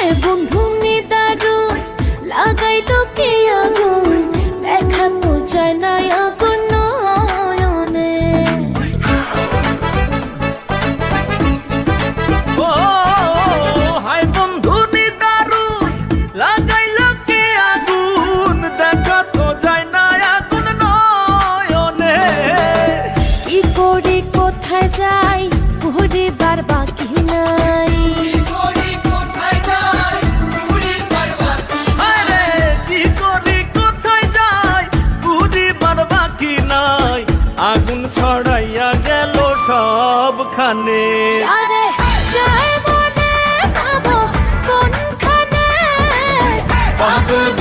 হ্যাঁ বন্ধু নিদারু লাগাইলো কে আগুন দেখা তো যায় না আগুন নয়নে। ও হাই বন্ধু লাগাইল কে আগুন দেখা তো যায় না আগুন নয়নে। কি করি কোথায় যাই ঘুরিবার বাকি নাই আগুন ছড়াইয়া গেল সব খানে পাগল